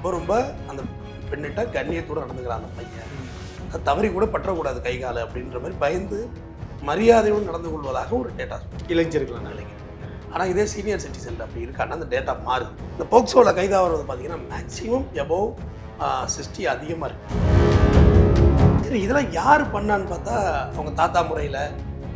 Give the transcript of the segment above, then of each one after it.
ரொம்ப ரொம்ப அந்த பெண்ணிட்ட கண்ணியத்தோடு நடந்துக்கிறான் அந்த பையன். அது தவறி கூட பற்றக்கூடாது கை கால் அப்படின்ற மாதிரி பயந்து மரியாதையோடு நடந்து கொள்வதாக ஒரு டேட்டா இளைஞர்கள் நிலைங்க ஆனால் இதே சீனியர் சிட்டிசன் அப்படி இருக்கான்னா அந்த டேட்டா மாறுது. இந்த போக்சோவில் கைதாகிறது பார்த்தீங்கன்னா மேக்ஸிமம் எபோவ் சிக்ஸ்டி அதிகமாக இருக்கு. சரி இதெல்லாம் யார் பண்ணான்னு பார்த்தா அவங்க தாத்தா முறையில்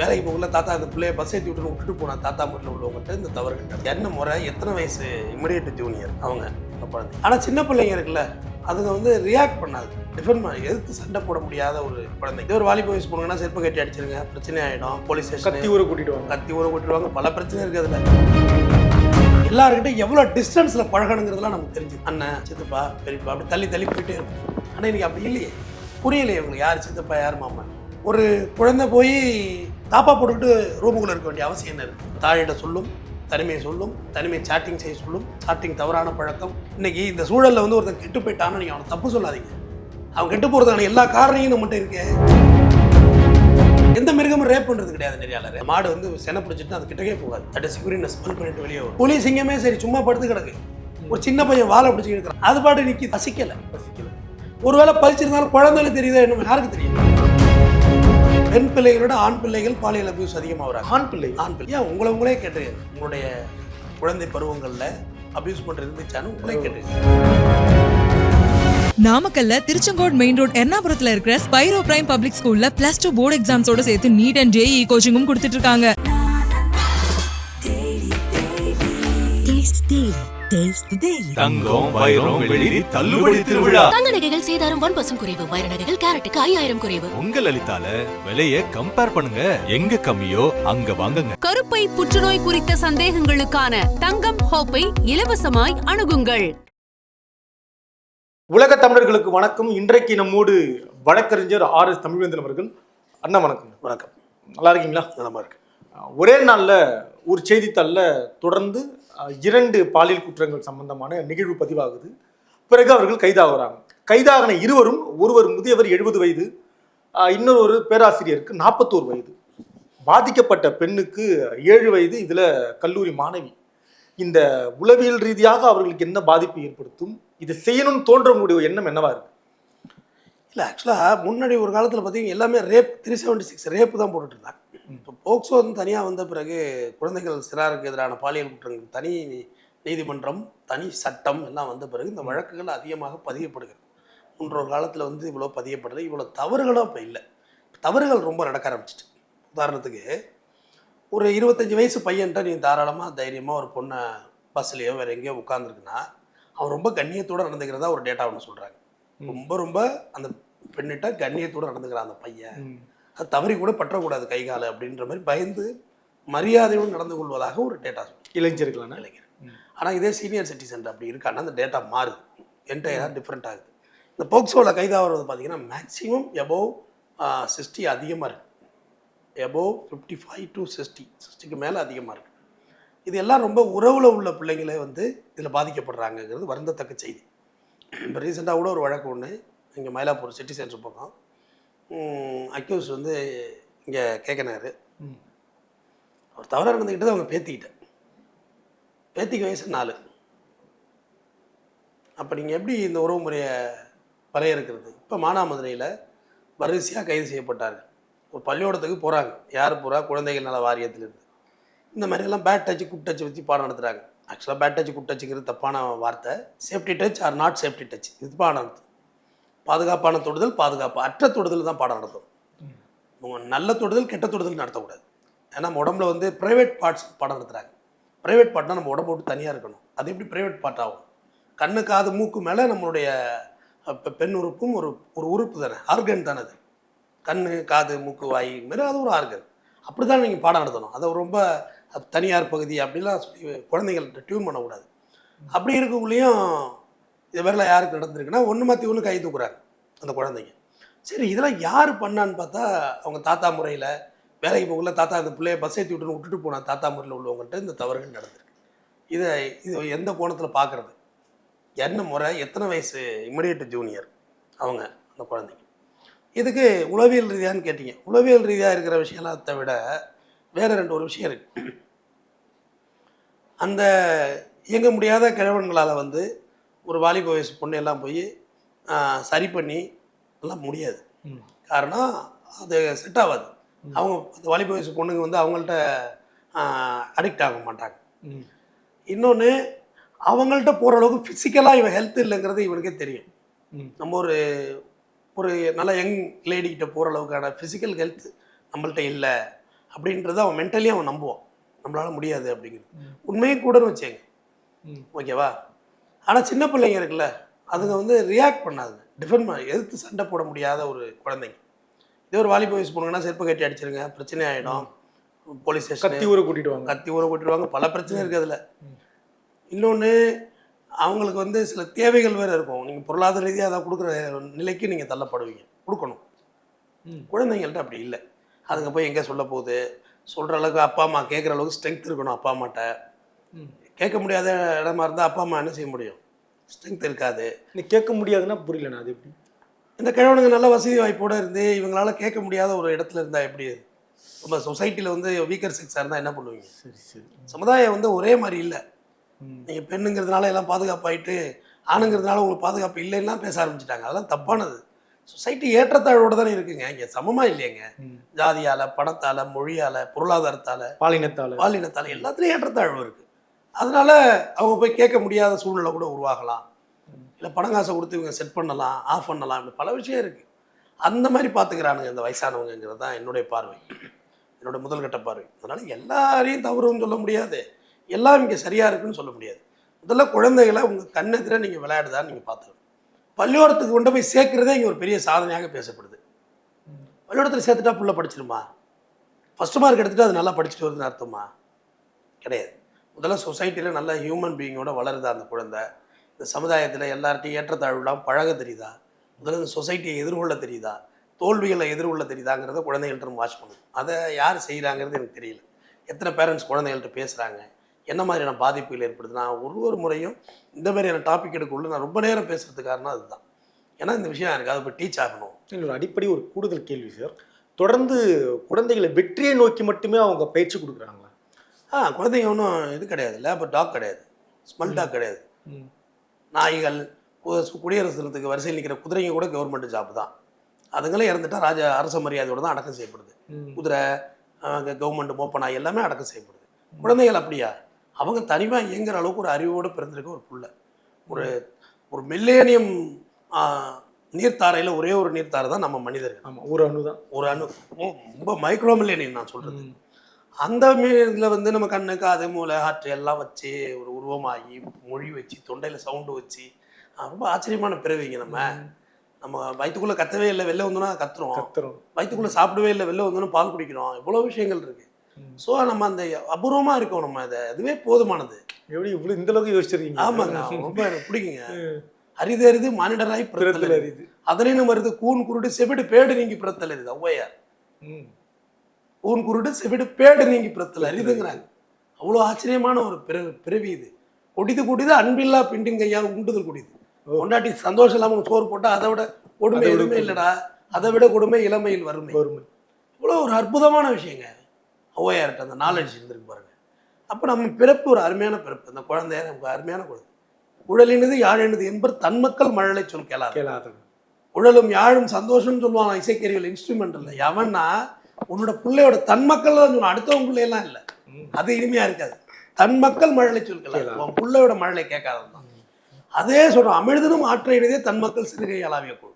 வேலைக்கு போகல தாத்தா அந்த பிள்ளைய பஸ் ஏற்றி விட்டுன்னு விட்டுட்டு போன தாத்தா முறையில் உள்ளவங்ககிட்ட இந்த நடக்குது. என்ன முறை எத்தனை வயசு இமிடியேட் ஜூனியர் அவங்க? குழந்தை ஆனால் சின்ன பிள்ளைங்க இருக்குல்ல அதுங்க வந்து ரியாக்ட் பண்ணாது. டிஃபெண்ட் பண்ண எதிர்த்து சண்டை போட முடியாத ஒரு குழந்தை ஒரு வாலிப வயசு போனாங்கன்னா செருப்பு கட்டி அடிச்சிருங்க பிரச்சனை ஆகிடும் போலீஸ் ஸ்டேஷன் கத்தி ஊரை கூட்டிட்டு வாங்க. கத்தி ஊற விட்டுருவாங்க பல பிரச்சனை இருக்கு அதுல. எல்லாருக்கிட்ட எவ்வளோ டிஸ்டன்ஸில் பழகணுங்கிறதுலாம் நமக்கு தெரிஞ்சு. அண்ணன் சித்தப்பா பெரியப்பா அப்படி தள்ளி தள்ளி போயிட்டே இருக்கும். ஆனால் இன்னைக்கு அப்படி இல்லையே. புரியலையே இவங்களுக்கு யார் சித்தப்பா யார் மாமா? ஒரு குழந்தை போய் தாப்பா போட்டுக்கிட்டு ரூமுக்குள்ளே இருக்க வேண்டிய அவசியம் என்ன இருக்கு? தாயிட்ட சொல்லும். தனிமையை சொல்லும் தனிமை சாட்டிங் செய்ய சொல்லும் சாட்டிங் தவறான பழக்கம். இன்னைக்கு இந்த சூழலில் வந்து ஒருத்தன் கெட்டு போயிட்டான்னு நீங்கள் அவனை தப்பு சொல்லாதீங்க. அவன் கெட்டு போகிறதுக்கான எல்லா காரணையும் நம்மகிட்ட இருக்கு. எந்த மிருகமும் ரேப் பண்ணுறது கிடையாது நெறியாளர். மாடு வந்து செனை பிடிச்சிட்டு அது கிட்டக்கே போகாது. தட்டை சிகுரின் ஸ்மெல் பண்ணிட்டு வெளியே வரும். புலி சிங்கமே சரி சும்மா படுத்து கிடக்கு. ஒரு சின்ன பையன் வாழை பிடிச்சி இருக்கிறான் அது பாட்டு நிற்கி பசிக்கலை. பசிக்கலை. ஒருவேளை பசிச்சிருந்தாலும் குழந்தைகளுக்கு தெரியுதா என்ன யாருக்கு தெரியும்? பெண் பிள்ளைகளோட ஆண் பிள்ளைகள் பாலியல் அபியூஸ் அதிகமாக வராங்க ஆண் பிள்ளை ஆண் பிள்ளை. ஏன் உங்களை உங்களே கேட்டு உங்களுடைய குழந்தை பருவங்களில் அபியூஸ் பண்ணுறது இருந்துச்சான்னு உங்களே கேட்டு நாமக்கல்ல திருச்செங்கோடு மெயின் ரோட் எர்ணாபுரத்துல இருக்கிற ஸ்பைரோ பிரைம் பப்ளிக் ஸ்கூல்ல பிளஸ் டூ போர்டு எக்ஸாம்ஸோட சேர்த்து நீட் அண்ட் ஜேஇ கோச்சிங்கும் கொடுத்துட்டு இருக்காங்க. தங்கம் வைரம் வெளிரி தள்ளுபடி திருவிழா. தங்க நகைகள் சேதாரம் ஒன் பர்சன்ட் குறைவு வைர நகைகள் கேரட்டுக்கு ஐயாயிரம் குறைவு. உங்க லலிதால விலைய கம்பேர் பண்ணுங்க. எங்க கம்மியோ அங்க வாங்குங்க. கருப்பை புற்றுநோய் குறித்த சந்தேகங்களுக்கான தங்கம் ஹோப்பை இலவசமாய் அணுகுங்கள். உலக தமிழர்களுக்கு வணக்கம். இன்றைக்கு நம்மோடு வழக்கறிஞர் ஆர் எஸ் தமிழ்வேந்தன் அவர்கள். அண்ணா வணக்கம். வணக்கம். நல்லா இருக்கீங்களா? நலமா இருக்கு. ஒரே நாளில் ஒரு செய்தித்தாளில் தொடர்ந்து இரண்டு பாலியல் குற்றங்கள் சம்பந்தமான நிகழ்வு பதிவாகுது. பிறகு அவர்கள் கைதாகிறாங்க. கைதாகின இருவரும் ஒருவர் முதியவர் எழுபது வயது இன்னொரு பேராசிரியருக்கு நாற்பத்தோரு வயது. பாதிக்கப்பட்ட பெண்ணுக்கு ஏழு வயது இதில் கல்லூரி மாணவி. இந்த உளவியல் ரீதியாக அவர்களுக்கு என்ன பாதிப்பு ஏற்படுத்தும்? இதை செய்யணும்னு தோன்றக்கூடிய எண்ணம் என்னவா இருக்கு? இல்லை ஆக்சுவலாக முன்னாடி ஒரு காலத்தில் பார்த்தீங்கன்னா எல்லாமே rape three seventy six rape தான் போட்டுட்டு இருந்தாங்க. இப்போ போக்சோ வந்து தனியாக வந்த பிறகு குழந்தைகள் சிறாருக்கு எதிரான பாலியல் குற்றங்களுக்கு தனி நீதிமன்றம் தனி சட்டம் எல்லாம் வந்த பிறகு இந்த வழக்குகள் அதிகமாக பதியப்படுகிறது. முன்னொரு காலத்தில் வந்து இவ்வளோ பதியப்படுறது இவ்வளோ தவறுகளும் இப்போ இல்லை. தவறுகள் ரொம்ப நடக்க ஆரம்பிச்சிட்டு. உதாரணத்துக்கு ஒரு இருபத்தஞ்சி வயசு பையன்ட்ட நீ தாராளமாக தைரியமாக ஒரு பொண்ணை பஸ்லேயோ வேறு எங்கேயோ உட்காந்துருக்குன்னா அவன் ரொம்ப கண்ணியத்தோடு நடந்துக்கிறதா ஒரு டேட்டா ஒன்று சொல்கிறாங்க ரொம்ப ரொம்ப அந்த பெண்ணிட்ட கண்ணியத்தோடு நடந்துக்கிறான் அந்த பையன். அது தவறி கூட பற்றக்கூடாது கை கால் அப்படின்ற மாதிரி பயந்து மரியாதையோடு நடந்து கொள்வதாக ஒரு டேட்டா இளைஞர்களான? இளைஞர். ஆனால் இதே சீனியர் சிட்டிசன் அப்படி இருக்கான்னா அந்த டேட்டா மாறுது. என்டையராக டிஃப்ரெண்ட் ஆகுது. இந்த போக்சோவில் கைதாகிறது பார்த்தீங்கன்னா மேக்ஸிமம் எபோவ் சிக்ஸ்டி அதிகமாக இருக்குது above fifty five to sixty சிக்ஸ்டிக்கு மேலே அதிகமாக இருக்குது இது எல்லாம் ரொம்ப உறவில் உள்ள பிள்ளைங்களே வந்து இதில் பாதிக்கப்படுறாங்கங்கிறது வருந்தத்தக்க செய்தி. இப்போ ரீசெண்டாக கூட ஒரு வழக்கு ஒன்று இங்கே மயிலாப்பூர் சிட்டி சென்டர் பக்கம். அக்யூஸ் வந்து இங்கே கேட்கனாரு. அவர் தவறாக நடந்துக்கிட்டது அவங்க பேத்திக்கிட்ட. பேத்திக்கு வயசு நாலு. அப்போ நீங்கள் எப்படி இந்த உறவு முறையை வரையறுக்கிறது இப்போ மானாமதுரையில் வரிசையாக கைது செய்யப்பட்டார்கள் ஒரு பள்ளிக்கூடத்துக்கு போகிறாங்க யார் போகிறா குழந்தைகள் நல வாரியத்திலிருந்து. இந்த மாதிரியெல்லாம் பேட் டச் குட் டச் வச்சு பாடம் நடத்துகிறாங்க ஆக்சுவலாக பேட் டச் குட் டச்சுங்கிறது தப்பான வார்த்தை. Safety touch or not safety touch இது பாடம் நடத்தும் பாதுகாப்பான தொடுதல் பாதுகாப்பு அற்ற தொடுதல் தான் பாடம் நடத்தும். நல்ல தொடுதல் கெட்ட தொடுதல் நடத்தக்கூடாது. ஏன்னா நம்ம உடம்புல வந்து ப்ரைவேட் பார்ட்ஸ் பாடம் நடத்துகிறாங்க ப்ரைவேட் பார்ட்னா நம்ம உடம்பு விட்டு தனியாக இருக்கணும். அது எப்படி ப்ரைவேட் பார்ட் ஆகும்? கண்ணு காது மூக்கு மேலே நம்மளுடைய பெண் உறுப்பும் ஒரு ஒரு உறுப்பு தானே? ஆர்கன் தானே அது. கண்ணு காது மூக்கு வாய் மாரி அது ஒரு ஆர்கன் அப்படி தான் நீங்கள் பாடம் நடத்தணும். அதை ரொம்ப தனியார் பகுதி அப்படிலாம் சொல்லி குழந்தைங்கள்ட்ட டியூன் பண்ணக்கூடாது. அப்படி இருக்கக்குள்ளேயும் இது மாதிரிலாம் யாருக்கு நடந்திருக்குன்னா ஒன்று மாற்றி ஒன்று கை தூக்குறாங்க அந்த குழந்தைங்க. சரி இதெல்லாம் யார் பண்ணான்னு பார்த்தா அவங்க தாத்தா முறையில் வேலைக்கு போகல தாத்தா அந்த பிள்ளைய பஸ் ஏற்றி விட்டுன்னு விட்டுட்டு போன தாத்தா முறையில் உள்ளவங்கள்ட்ட இந்த தவறுகள் நடந்திருக்கு. இதை இது எந்த கோணத்தில் பார்க்குறது? என்ன முறை? எத்தனை வயசு? இமிடியேட் ஜூனியர் அவங்க அந்த குழந்தைங்க. இதுக்கு உளவியல் ரீதியான்னு கேட்டீங்க. உளவியல் ரீதியாக இருக்கிற விஷயத்தை விட வேறு ரெண்டு ஒரு விஷயம் இருக்குது அந்த இயங்க முடியாத கிழவன்களால் வந்து ஒரு வாலிப வயசு பொண்ணு எல்லாம் போய் சரி பண்ணி எல்லாம் முடியாது. காரணம் அது செட் ஆகாது. அவங்க அந்த வாலிப வயசு பொண்ணுங்க வந்து அவங்கள்ட்ட அடிக்ட் ஆக மாட்டாங்க. இன்னொன்று அவங்கள்ட்ட போகிற அளவுக்கு ஃபிசிக்கலாக இவன் ஹெல்த் இல்லைங்கிறது இவனுக்கே தெரியும். நம்ம ஒரு ஒரு நல்ல யங் லேடிக்கிட்ட போகிற அளவுக்கான ஃபிசிக்கல் ஹெல்த் நம்மள்ட்ட இல்லை அப்படின்றத அவன் மென்டலி அவன் நம்புவான். நம்மளால் முடியாது அப்படிங்கிறது. உண்மையும் கூடன்னு வச்சேங்க. ஓகேவா? ஆனால் சின்ன பிள்ளைங்க இருக்குல்ல அதுங்க வந்து ரியாக்ட் பண்ணாதுங்க. டிஃபெண்ட் பண்ண எதிர்த்து சண்டை போட முடியாத ஒரு குழந்தைங்க. இதே ஒரு வாலிப வயசு போனாங்கன்னா செருப்பு கட்டி அடிச்சிருங்க பிரச்சனை ஆகிடும் போலீஸ் கத்தி ஸ்டேஷன் ஊற கூட்டிட்டு வாங்க கத்தி ஊற கொட்டிடுவாங்க. பல பிரச்சனை இருக்குது அதில். இன்னொன்று அவங்களுக்கு வந்து சில தேவைகள் வேறு இருக்கும். நீங்கள் பொருளாதார ரீதியாக அதை கொடுக்குற நிலைக்கு நீங்கள் தள்ளப்படுவீங்க. கொடுக்கணும். குழந்தைங்கள்ட்ட அப்படி இல்லை. அதுங்க போய் எங்கே சொல்ல போகுது? சொல்கிற அளவுக்கு அப்பா அம்மா கேட்குற அளவுக்கு ஸ்ட்ரென்த் இருக்கணும் அப்பா அம்மாட்ட. கேட்க முடியாத இடமா இருந்தால் அப்பா அம்மா என்ன செய்ய முடியும்? ஸ்ட்ரென்த் இருக்காது. நீ கேட்க முடியாதுன்னா புரியல அது எப்படி? இந்த கிழவனுங்க நல்ல வசதி வாய்ப்போடு இருந்து இவங்களால கேட்க முடியாத ஒரு இடத்துல இருந்தால் எப்படி? நம்ம சொசைட்டியில் வந்து வீக்கர் செக்ஸாக இருந்தால் என்ன பண்ணுவீங்க? சரி சரி. சமுதாயம் வந்து ஒரே மாதிரி இல்லை. நீங்கள் பெண்ணுங்கிறதுனால எல்லாம் பாதுகாப்பாயிட்டு ஆணுங்கிறதுனால உங்களுக்கு பாதுகாப்பு இல்லைன்னா பேச ஆரம்பிச்சிட்டாங்க. அதெல்லாம் தப்பானது. சொசைட்டி ஏற்றத்தாழ்வோடு தானே இருக்குங்க. இங்கே சமமாக இல்லையங்க. ஜாதியால் பணத்தால் மொழியால் பொருளாதாரத்தால் பாலினத்தால. பாலினத்தால் எல்லாத்துலேயும் ஏற்றத்தாழ்வு இருக்குது அதனால் அவங்க போய் கேட்க முடியாத சூழ்நிலை கூட உருவாகலாம். இல்லை பணம் காசை கொடுத்து இவங்க செட் பண்ணலாம் ஆஃப் பண்ணலாம் இப்படி பல விஷயம் இருக்குது அந்த மாதிரி பார்த்துக்கிறானுங்க இந்த வயசானவங்கிறது தான் என்னுடைய பார்வை. என்னோட முதல்கட்ட பார்வை. அதனால் எல்லாரையும் தவறுன்னு சொல்ல முடியாது. எல்லாம் இங்கே சரியாக இருக்குன்னு சொல்ல முடியாது. முதல்ல குழந்தைகளை உங்கள் கண்ணெதிர நீங்கள் விளையாடுதான்னு நீங்கள் பார்த்துக்கணும் பள்ளிக்கூடத்துக்கு கொண்டு போய் சேர்க்குறதே இங்கே ஒரு பெரிய சாதனையாக பேசப்படுது. பள்ளிக்கூடத்தில் சேர்த்துட்டா புள்ள படிச்சிருமா? ஃபஸ்ட் மார்க் எடுத்துகிட்டு அது நல்லா படிச்சுட்டு வருதுன்னு அர்த்தமா? கிடையாது. முதல்ல சொசைட்டியில் நல்ல ஹியூமன் பீயிங்கோட வளருதா அந்த குழந்தை? இந்த சமுதாயத்தில் எல்லார்ட்டையும் ஏற்றத்தாழ்வுலாம் பழக தெரியுதா? முதல்ல இந்த சொசைட்டியை எதிர்கொள்ள தெரியுதா? தோல்விகளை எதிர்கொள்ள தெரியுதாங்கிறத குழந்தைகள்ட்ட வாட்ச் பண்ணணும். அதை யார் செய்கிறாங்கிறது எனக்கு தெரியல. எத்தனை பேரண்ட்ஸ் குழந்தைகள்ட்ட பேசுகிறாங்க என்ன மாதிரியான பாதிப்புகள் ஏற்படுது நான் ஒரு ஒரு முறையும் இந்த மாதிரியான டாபிக் எடுக்குள்ள நான் ரொம்ப நேரம் பேசுகிறதுக்கு காரணம் அதுதான். ஏன்னா இந்த விஷயம் எனக்கு அதை போய் டீச் ஆகணும். என்னோட அடிப்படை ஒரு கூடுதல் கேள்வி சார் தொடர்ந்து குழந்தைகளை வெற்றியை நோக்கி மட்டுமே அவங்க பயிற்சி கொடுக்குறாங்க. ஆ குழந்தைங்க ஒன்றும் இது கிடையாது லேபர் டாக் கிடையாது. ஸ்மெல் டாக் கிடையாது. நாய்கள் குடியரசு தினத்துக்கு வரிசையில் நிற்கிற குதிரைங்க கூட கவர்மெண்ட் ஜாப் தான். அதுங்களே இறந்துட்டா ராஜ அரச மரியாதையோட தான் அடக்கம் செய்யப்படுது. குதிரை கவர்மெண்ட் மோப்ப நாய் எல்லாமே அடக்கம் செய்யப்படுது. குழந்தைகள் அப்படியா? அவங்க தனிமாக இயங்குற அளவுக்கு ஒரு அறிவோடு பிறந்திருக்க ஒரு புள்ள. ஒரு ஒரு மில்லேனியம் நீர்த்தாரையில் ஒரே ஒரு நீர்த்தாரை தான் நம்ம மனிதர்கள். ஆமா ஒரு அணுதான் ஒரு அணு. ரொம்ப மைக்ரோ மில்லேனியம் நான் சொல்கிறது. அந்த இதில் வந்து நம்ம கண்ணு காது மூளை ஹார்ட் எல்லாம் வச்சு ஒரு உருவமாகி மொழி வச்சு தொண்டையில் சவுண்டு வச்சு ரொம்ப ஆச்சரியமான பிறவிங்க நம்ம. நம்ம வயிற்றுக்குள்ளே கத்தவே இல்லை வெளில வந்தோன்னா கத்துறோம். கத்துறோம். வயிற்றுக்குள்ளே சாப்பிடவே இல்லை வெளில வந்தோன்னா பால் குடிக்கிறோம். இவ்வளோ விஷயங்கள் இருக்கு. ம். ஸோ நம்ம அந்த அபூர்வமாக இருக்கோம் நம்ம அதை அதுவே போதுமானது. எப்படி இவ்வளவு இந்த அளவுக்கு யோசிச்சிருக்கீங்க? ஆமாங்க. ரொம்ப எனக்கு பிடிக்குங்க. அரிது அரிது மானிடராய் பிறத்தல் அறிது அதனையும் வருது கூன் குருடு செவிடு பேடு நீங்கி பிறத்தல் அரிது. ஔவையார். ஊன் குருடு செவிடு பேடு நீங்கி பிறத்தல் அரிதுங்கிறாங்க. அவ்வளோ ஆச்சரியமான ஒரு பிற பிறவி இது. கொடிது கொடிது அன்பில்லா பிண்டின் கையா உண்டுதல் குடிது. கொண்டாட்டி சந்தோஷம் இல்லாமல் சோறு போட்டா அதை விட கொடுமை எதுவுமே. இல்லைடா. அதை விட கொடுமை இளமையில் வறுமை. வறுமை. இவ்வளோ ஒரு அற்புதமான விஷயங்க. ஔவையார்ட்ட அந்த நாலேஜ் இருந்திருக்கு பாருங்க. அப்போ நம்ம பிறப்பு ஒரு அருமையான பிறப்பு. அந்த குழந்தை நமக்கு அருமையான குழந்தை. உழலினது யாழினது என்பர் தன் மக்கள் மழலை சொல் கேளாது கேளாதவன் உழலும் யாழும் சந்தோஷம்னு சொல்லுவாங்க இசைக்கருவிகள் இன்ஸ்ட்ருமெண்ட் இல்லை எவன்னா உன்னோட பிள்ளையோட தன் மக்கள் தான் சொல்லுவான் அடுத்தவங்க பிள்ளையெல்லாம் இல்லை. அது இனிமையா இருக்காது. தன் மக்கள் மழலை சொல்கலாம். உன் பிள்ளையோட மழலை கேட்காதவன் தான். அதே சொல்றோம். அமிழ்தனும் ஆற்ற இனிதே தன் மக்கள் சிறுகை அளாவிய குழு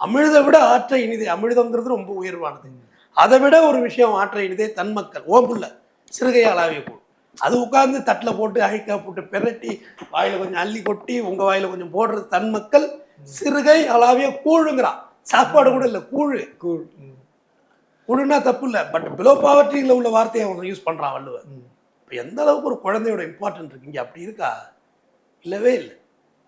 அமிழ்தை விட ஆற்ற இனிதே அமிழ்தங்கிறது ரொம்ப உயர்வானது. அதை விட ஒரு விஷயம் ஆற்ற இனிதே தன் மக்கள் ஓம் புள்ள சிறுகை அளாவிய குழு அது உட்கார்ந்து தட்டில் போட்டு அழிக்கா போட்டு பெரட்டி வாயில கொஞ்சம் அள்ளி கொட்டி உங்க வாயில கொஞ்சம் போடுறது தன் மக்கள் சிறுகை அளாவிய கூழுங்கிறான் சாப்பாடு கூட இல்லை கூழு. கூழ். கூழுனா தப்பு இல்லை. பட் பிலோ பாவர்ட்டியில் உள்ள வார்த்தையை அவன் யூஸ் பண்றான் வள்ளுவர். இப்போ எந்த அளவுக்கு ஒரு குழந்தையோட இம்பார்ட்டன்ட் இருக்கு? இங்கே அப்படி இருக்கா? இல்லவே இல்லை.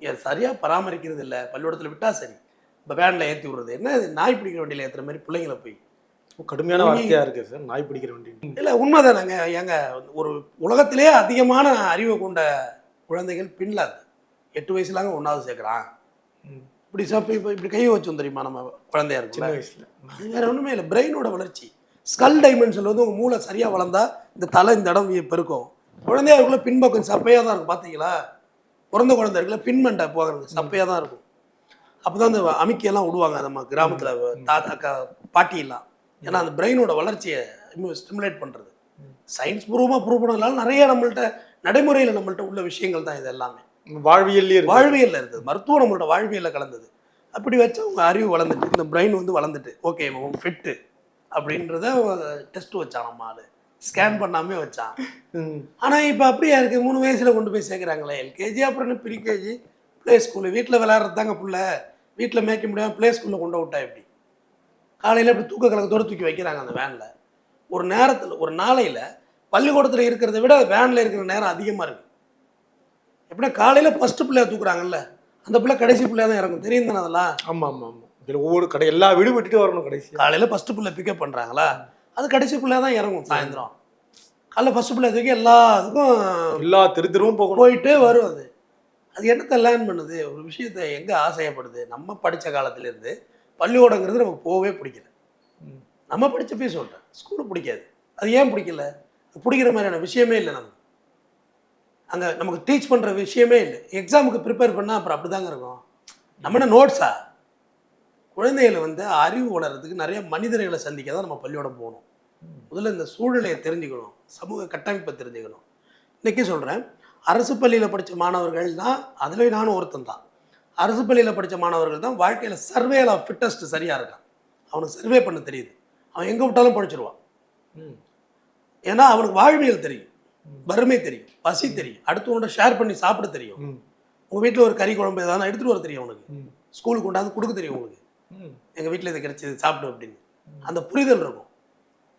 ஏன் சரியாக பராமரிக்கிறது இல்லை. பள்ளிக்கூடத்தில் விட்டா சரி. இப்போ வேனில் ஏற்றி விடுறது. என்ன இது? நாய் பிடிக்கிற வண்டியில் ஏற்றுற மாதிரி பிள்ளைங்களை போய். கடுமையான வார்த்தையா இருக்கு சார். நாய் பிடிக்கிற வண்டி. இல்லை உண்மைதானங்க. ஏங்க ஒரு உலகத்திலே அதிகமான அறிவை கொண்ட குழந்தைகள் பின்லாந்து எட்டு வயசுலாங்க ஒன்றாவது சேர்க்குறான். இப்படி சாப்பி இப்போ இப்படி கை வச்சோம் தெரியுமா? நம்ம குழந்தையா சின்ன இருக்குல்ல வயசுல. அது வேற ஒன்றுமே இல்லை. பிரெயினோட வளர்ச்சி. ஸ்கல் டைமென்ஷனில் வந்து உங்கள் மூளை சரியாக வளர்ந்தா இந்த தலை இந்த இடம் பெருக்கும். குழந்தையா இருக்குள்ள பின்பக்கம் சப்பையாக தான் இருக்கும். பார்த்தீங்களா பிறந்த குழந்தை இருக்குல்ல பின்மண்டை போகிறது சப்பையாக தான் இருக்கும். அப்போ தான் அந்த அமிக்கையெல்லாம் விடுவாங்க நம்ம கிராமத்தில் தாத்தா அக்கா பாட்டியெல்லாம். ஏன்னா அந்த பிரெயினோட வளர்ச்சியை ஸ்டிமுலேட் பண்ணுறது சயின்ஸ் பூர்வமாக ப்ரூவ் பண்ணதுனால நிறைய நம்மள்ட்ட நடைமுறையில் நம்மள்ட்ட உள்ள விஷயங்கள் தான் இது எல்லாமே. வாழ்வியல்லே இருக்கு வாழ்வியல்ல இருந்தது. மருத்துவம் நம்மளோட வாழ்வியல்ல கலந்தது. அப்படி வச்சா உங்க அறிவு வளர்ந்துட்டு இந்த பிரெயின் வந்து வளர்ந்துட்டு ஓகே ஃபிட்டு அப்படின்றத டெஸ்ட் வச்சான் நம்ம ஆளு. ஸ்கேன் பண்ணாமே வச்சான். ம். ஆனா இப்போ அப்படியா இருக்கு? மூணு வயசுல கொண்டு போய் சேர்க்குறாங்களே. எல்கேஜி அப்புறம் ப்ரீகேஜி ப்ளே ஸ்கூலு வீட்டில் விளையாடுறது தாங்க புள்ள. வீட்டில் மேய்க்க முடியாம ப்ளே ஸ்கூலில் கொண்டு விட்டா எப்படி? காலையில் இப்படி தூக்க கலக்கத்தோடு தூக்கி வைக்கிறாங்க அந்த வேனில் ஒரு நேரத்தில் ஒரு நாளையில் பள்ளிக்கூடத்தில் இருக்கிறத விட வேனில் இருக்கிற நேரம் அதிகமாக இருக்கு. எப்படின்னா காலையில் ஃபஸ்ட்டு பிள்ளைய தூக்குறாங்கல்ல அந்த பிள்ளை கடைசி பிள்ளையா தான் இறங்கும் தெரியும் தானே அதெல்லாம்? ஆமா ஆமா ஆமா. இதுல ஒவ்வொரு கடை எல்லா வீடும் விட்டுட்டு வரணும் கடைசி காலையில் ஃபஸ்ட்டு பிள்ளை பிக்கப் பண்ணுறாங்களா அது கடைசி பிள்ளையா தான் இறங்கும் சாயந்தரம். காலைல ஃபஸ்ட்டு பிள்ளை தூக்கி எல்லாத்துக்கும் எல்லா தெரு தெருவும் போகணும். போயிட்டே வரும் அது. அது என்னத்தை லேர்ன் பண்ணுது? ஒரு விஷயத்தை எங்கே ஆசையப்படுது? நம்ம படித்த காலத்துலேருந்து பள்ளிக்கூடங்கிறது நமக்கு போகவே பிடிக்கல. நம்ம படிச்சப்பே சொல்கிறேன் ஸ்கூலு பிடிக்காது. அது ஏன் பிடிக்கல? பிடிக்கிற மாதிரியான விஷயமே இல்லை நமக்கு. அங்கே நமக்கு டீச் பண்ணுற விஷயமே இல்லை. எக்ஸாமுக்கு ப்ரிப்பேர் பண்ணால் அப்புறம் அப்படி தாங்க இருக்கும். நம்ம என்ன நோட்ஸா குழந்தைகளை வந்து அறிவு வளர்கிறதுக்கு நிறைய மனிதர்களை சந்திக்க தான் நம்ம பள்ளியோடம் போகணும். முதல்ல இந்த சூழ்நிலையை தெரிஞ்சுக்கணும். சமூக கட்டமைப்பை தெரிஞ்சுக்கணும். இன்றைக்கி சொல்கிறேன் அரசு பள்ளியில் படித்த மாணவர்கள் தான் அதில் நானும் ஒருத்தன் தான். அரசு பள்ளியில் படித்த மாணவர்கள் தான் வாழ்க்கையில் சர்வேல ஃபிட்டஸ்ட் சரியாக இருக்கான். அவனுக்கு சர்வே பண்ண தெரியுது. அவன் எங்கே விட்டாலும் படிச்சிருவான். ஏன்னா அவனுக்கு வாழ்வியல் தெரியும். வறுமை தெரியும் பசி தெரியும். அடுத்தவனோட ஷேர் பண்ணி சாப்பிட தெரியும். உங்கள் வீட்டில் ஒரு கறி குழம்பு எதாவது எடுத்துகிட்டு வர தெரியும் உனக்கு. ஸ்கூலுக்கு கொண்டாந்து கொடுக்க தெரியும் உங்களுக்கு. எங்கள் வீட்டில் இது கிடைச்சது சாப்பிடு அப்படின்னு. அந்த புரிதல் இருக்கும்.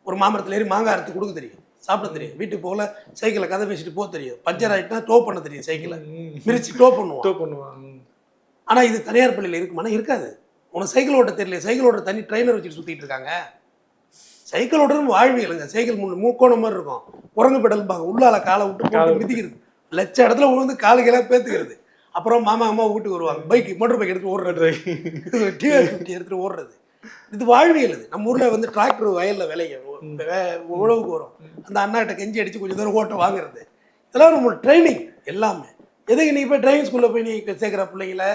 ஒரு மாமரத்தில் ஏறி மாங்காய் அறுத்து கொடுக்க தெரியும். சாப்பிட தெரியும். வீட்டுக்கு போகல சைக்கிளில் கதை பேசிட்டு போக தெரியும். பஞ்சர் ஆகிட்டுனா டோ பண்ண தெரியும் சைக்கிளை. மிரிச்சு டோ பண்ணுவான். டோ பண்ணுவான். ஆனால் இது தனியார் பள்ளியில் இருக்குமானா இருக்காது. உனக்கு சைக்கிள் ஓட்ட தெரியல சைக்கிள் ஓட்ட தனி ட்ரைனர் வச்சுட்டு சுற்றிட்டு இருக்காங்க. சைக்கிள் ஓட்டுறது வாழ்வியலுங்க சைக்கிள் முன் மூக்கோண மாதிரி இருக்கும். குரங்கு பெடல் பாங்க. உள்ளால காலை விட்டு போட்டு. மிதிக்கிறது. லட்ச இடத்துல விழுந்து காலுக்கெல்லாம் பேத்துக்கிறது. அப்புறம் மாமா அம்மா வீட்டுக்கு வருவாங்க. பைக் மோட்டர் பைக் எடுத்து ஓடுறது. ஃபிஃப்டி எடுத்துட்டு ஓடுறது. இது வாழ்வியல் இது நம்ம ஊர்ல வந்து டிராக்டர் வயல்ல விளையும் உழவுக்கு வரும். அந்த அண்ணா கிட்ட கெஞ்சி அடிச்சு கொஞ்சம் தூரம் ஓட்ட வாங்குறது. இதெல்லாம் நம்ம ட்ரைனிங் எல்லாமே. எதுக்கு நீ போய் டிரைவிங் ஸ்கூல்ல போய் நீ சேர்க்குற பிள்ளைங்கள?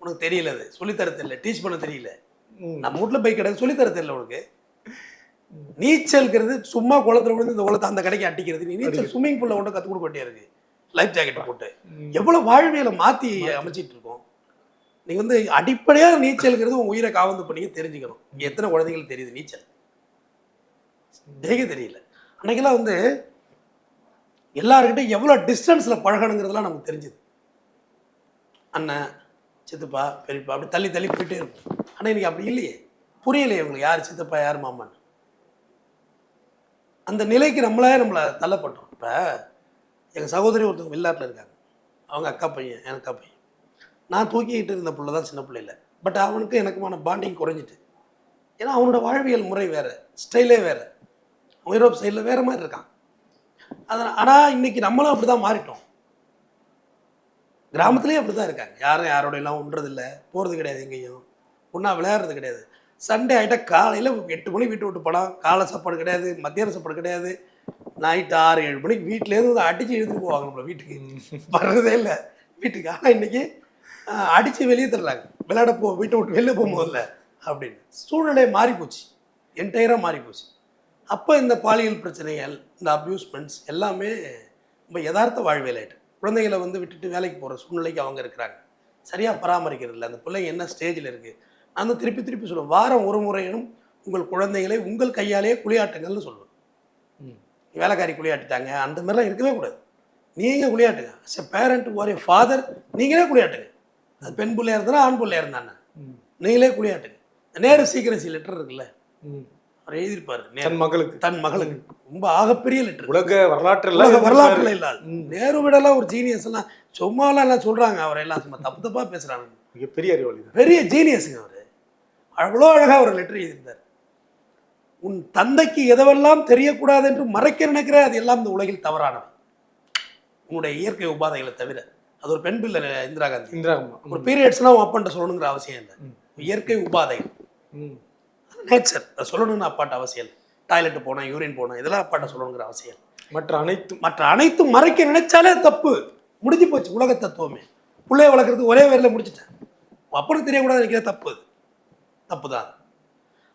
உனக்கு தெரியல அது. சொல்லித்தர தெரியல டீச் பண்ண தெரியல. நம்ம வீட்டில் பைக் கிடையாது. சொல்லித்தர தெரியல உனக்கு. நீச்சல்ங்கிறது சும்மா குளத்துல விழுந்து இந்த குளத்தை அந்த கடைக்கு அட்டிக்கிறது நீ நீச்சல் ஸ்விம்மிங் பூல்ல கொண்டு கற்றுக் கொடுக்க வேண்டியா இருக்கு லைஃப் ஜாக்கெட் போட்டு எவ்வளவு வாழ்வியலை மாத்தி அமைச்சிட்டு இருக்கோம். நீங்க வந்து அடிப்படையா நீச்சல்ங்கிறது உங்க உயிரை காவந்து பண்ணி தெரிஞ்சுக்கணும். இங்க எத்தனை குழந்தைங்களுக்கு தெரியுது நீச்சல்? தேக தெரியல. அன்னைக்கெல்லாம் வந்து எல்லாருக்கிட்ட எவ்வளோ டிஸ்டன்ஸில் பழகணுங்கிறதுலாம் நமக்கு தெரிஞ்சுது. அண்ணன் சித்தப்பா பெரியப்பா அப்படி தள்ளி தள்ளி போயிட்டே இருக்கும். ஆனால் இன்னைக்கு அப்படி இல்லையே. புரியலையே உங்களுக்கு யார் சித்தப்பா யார் மாமான்னு. அந்த நிலைக்கு நம்மளே நம்மளை தள்ளப்பட்டோம். இப்போ எங்கள் சகோதரி ஒருத்தவங்க வெளிநாட்டில் இருக்காங்க. அவங்க அக்கா பையன் என் அக்கா பையன். நான் தூக்கிக்கிட்டு இருந்த பிள்ளை தான் சின்ன பிள்ளையில. பட் அவனுக்கு எனக்குமான பாண்டிங் குறைஞ்சிட்டு. ஏன்னா அவனோட வாழ்வியல் முறை வேறு ஸ்டைலே வேறு. அவன் யூரோப் சைடில் வேறு மாதிரி இருக்கான். அதனால் ஆனால் இன்னைக்கு நம்மளும் அப்படி தான் மாறிட்டோம். கிராமத்துலேயும் அப்படி தான் இருக்காங்க. யாரும் யாரோடையெல்லாம் எல்லாம் போகிறது கிடையாது எங்கேயும். ஒன்றா விளையாடுறது கிடையாது. சண்டே ஆகிட்டா காலையில் எட்டு மணிக்கு வீட்டு விட்டு படம் காலை சாப்பாடு கிடையாது மத்தியான சாப்பாடு கிடையாது. நைட்டு ஆறு ஏழு மணிக்கு வீட்டிலேருந்து அடித்து எழுதிட்டு போவாங்க நம்மளை வீட்டுக்கு. வர்றதே இல்லை. வீட்டுக்கு ஆனால் இன்றைக்கி அடித்து வெளியே தர்றாங்க. விளையாட போ வீட்டை விட்டு வெளில போகும்போதில்ல அப்படின்னு. சூழ்நிலை மாறிப்போச்சு. என்டையராக மாறிப்போச்சு. அப்போ இந்த பாலியல் பிரச்சனைகள் இந்த அப்யூஸ்மெண்ட்ஸ் எல்லாமே ரொம்ப யதார்த்த வாழ்வியல் ஆகிட்டு குழந்தைகளை வந்து விட்டுட்டு வேலைக்கு போகிற சூழ்நிலைக்கு அவங்க இருக்கிறாங்க. சரியாக பராமரிக்கிறது இல்லை. அந்த பிள்ளைங்க என்ன ஸ்டேஜில் இருக்குது வந்து திருப்பி திருப்பி சொல்லுவேன் வாரம் ஒரு முறையினும் உங்கள் குழந்தைகளை உங்கள் கையாலேயே குளியாட்டுங்கள்னு சொல்லுவேன் ம். வேலைக்காரி குளியாட்டிட்டாங்க. அந்த மாதிரிலாம் இருக்கவே கூடாது. நீங்கள் குளியாட்டுங்க. அஸ் எ பேரண்ட் ஒரு ஃபாதர் நீங்களே குளியாட்டுங்க. அது பெண் பிள்ளையா இருந்தா ஆண் பிள்ளையா இருந்தானே. நீங்களே குளியாட்டுங்க. நேரு சீக்கிரசி லெட்டர் இருக்குல்ல? ம். அவர் எழுதியிருப்பாரு. தன் மகளுக்கு. தன் மகளுக்கு. ரொம்ப ஆகப்பெரிய லெட்டர் உலக வரலாற்றில் வரலாற்றுல இல்லாது. நேரு விடலாம் ஒரு ஜீனியஸ் எல்லாம். சும்மாலாம் எல்லாம் சொல்றாங்க. அவரை எல்லாம் சும்மா தப்பு தப்பா பேசுறாங்க. மிகப்பெரிய அறிவாளி பெரிய ஜீனியஸுங்க அவரு. அவ்வளோ அழகா ஒரு லெட்டர் எழுதியிருந்தார். உன் தந்தைக்கு எதவெல்லாம் தெரியக்கூடாது என்று மறைக்க நினைக்கிற அது எல்லாம் இந்த உலகில் தவறானவை. உன்னுடைய இயற்கை உபாதைகளை தவிர அது ஒரு பெண் பிள்ளை இந்திரா காந்தி. இந்திரா ஒரு பீரியட்ஸ்லாம் உன் அப்பன்ட்ட சொல்லணுங்கிற அவசியம் இல்லை. இயற்கை உபாதைகள். ம். நேச்சர் அதை சொல்லணும்னு அப்பாட்ட அவசியம் இல்லை. டாய்லெட் போனேன் யூரின் போனேன் இதெல்லாம் அப்பாட்ட சொல்லணுங்கிற அவசியம் மற்ற அனைத்தும். மற்ற அனைத்தும் மறைக்க நினைச்சாலே தப்பு. முடிஞ்சு போச்சு உலக தத்துவமே. பிள்ளைய வளர்க்குறது ஒரே வேரில் முடிச்சிட்டேன். அப்பனுக்கு தெரியக்கூடாது நினைக்கிற தப்பு தப்பு தான் அது.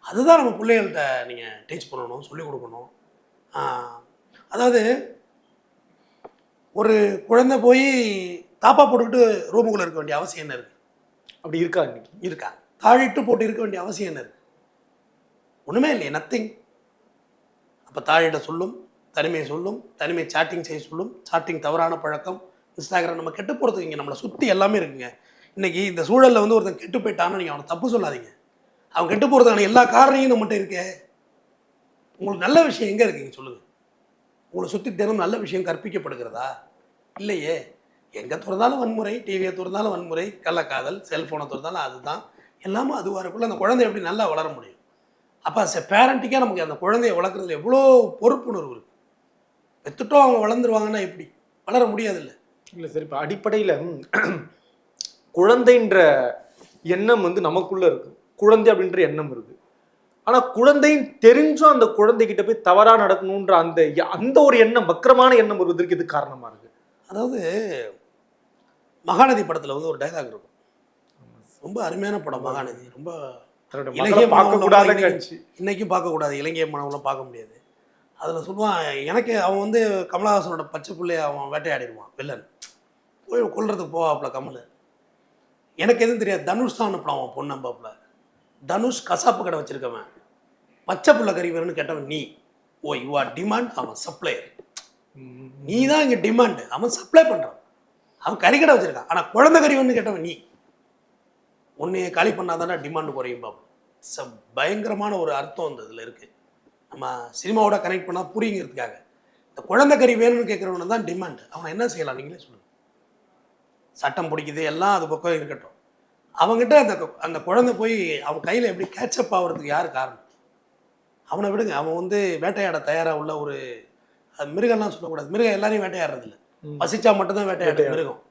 அதுதான் நம்ம பிள்ளைகள்கிட்ட நீங்கள் டீச் பண்ணணும் சொல்லிக் கொடுக்கணும். அதாவது ஒரு குழந்தை போய் தாப்பா போட்டுக்கிட்டு ரூமுக்குள்ளே இருக்க வேண்டிய அவசியம் என்ன இருக்குது அப்படி இருக்கா இன்னைக்கு? இருக்கா. தாழிட்டு போட்டு இருக்க வேண்டிய அவசியம் என்ன இருக்கு? ஒன்றுமே இல்லையே நத்திங் அப்போ தாழிட்ட சொல்லும் தனிமை சொல்லும் தனிமை சாட்டிங் செய்ய சொல்லும் சாட்டிங் தவறான பழக்கம் இன்ஸ்டாகிராம் நம்ம கெட்டு போகிறதுக்கு இங்கே நம்மளை சுற்றி எல்லாமே இருக்குங்க. இன்னைக்கு இந்த சூழலில் வந்து ஒருத்தன் கெட்டு போயிட்டான்னு நீங்கள் அவனை தப்பு சொல்லாதீங்க. அவன் கெட்டு போகிறதுக்கான எல்லா காரணையும் நம்மகிட்ட இருக்கே. உங்களுக்கு நல்ல விஷயம் எங்கே இருக்குங்க சொல்லுங்கள் உங்களை சுற்றி தினம் நல்ல விஷயம் கற்பிக்கப்படுகிறதா? இல்லையே. எங்கே திறந்தாலும் வன்முறை டிவியை திறந்தாலும் வன்முறை கள்ளக்காதல் செல்ஃபோனை திறந்தாலும் அதுதான். எல்லாமே அது இருக்குள்ள அந்த குழந்தை எப்படி நல்லா வளர முடியும்? அப்போ ச பேரண்ட்டுக்கே நமக்கு அந்த குழந்தைய வளர்க்குறதுல எவ்வளோ பொறுப்புணர்வு இருக்குது பெற்றுட்டோம் அவங்க வளர்ந்துருவாங்கன்னா எப்படி? வளர முடியாதுல்ல. இல்லை சரி இப்போ அடிப்படையில் குழந்தைன்ற எண்ணம் வந்து நமக்குள்ளே இருக்குது குழந்தை அப்படின்ற எண்ணம் இருக்கு ஆனா குழந்தைன்னு தெரிஞ்சும் அந்த குழந்தைகிட்ட போய் தவறா நடக்கணுன்ற அந்த அந்த ஒரு எண்ணம் வக்கரமான எண்ணம் வருவதற்கு இது காரணமா இருக்கு. அதாவது மகாநதி படத்தில் வந்து ஒரு டைலாக் இருக்கும். ரொம்ப அருமையான படம் மகாநதி. ரொம்ப தன்னோட இலக்கிய மக்களை பார்க்க கூடாத மனோளம் காட்சி. இன்னைக்கும் பார்க்கக்கூடாது. இலங்கைய மனவெல்லாம் பார்க்க முடியாது. அதில் சொல்லுவான் எனக்கு அவன் வந்து கமலஹாசனோட பச்சை பிள்ளைய அவன் வேட்டையாடிடுவான் வில்லன். போய் கொல்றதுக்கு போவாப்புல கமல். எனக்கு எதுவும் தெரியாது. தனுஷ் தான் அனுப்பலாம் அவன் பொண்ணு நம்பாப்புல தனுஷ் கசாப்பு கடை வச்சிருக்கவன். பச்சை புள்ள கறி வேணும்னு கேட்டவன் நீ ஓ யூ ஆர் டிமாண்ட் அவன் சப்ளையர் நீ தான் இங்கே டிமாண்டு அவன் சப்ளை பண்ணுறான் அவன் கறி கடை வச்சிருக்கான். ஆனால் குழந்தை கறி வேணும்னு கேட்டவன் நீ உன்னைய காலி பண்ணாதானே டிமாண்டு குறையும் பாபு. ச பயங்கரமான ஒரு அர்த்தம் அந்த இதில் இருக்குது நம்ம சினிமாவோட கனெக்ட் பண்ணால் புரியுங்கிறதுக்காக. இந்த குழந்தை கறி வேணும்னு கேட்குறவன தான் டிமாண்ட் அவன் என்ன செய்யலாம்? நீங்களே சொல்லுங்கள் சட்டம் பிடிக்குது எல்லாம் அது பக்கம் இருக்கட்டும். அவங்ககிட்ட அந்த அந்த குழந்தை போய் அவன் கையில் எப்படி கேட்சப் ஆகிறதுக்கு யார் காரணம்? அவனை விடுங்க. அவன் வந்து வேட்டையாட தயாராக உள்ள ஒரு மிருகம்லாம் சொல்லக்கூடாது. மிருகம் எல்லாரையும் வேட்டையாடுறதில்ல. பசிச்சா மட்டும்தான் வேட்டையாடு. மிருகம்.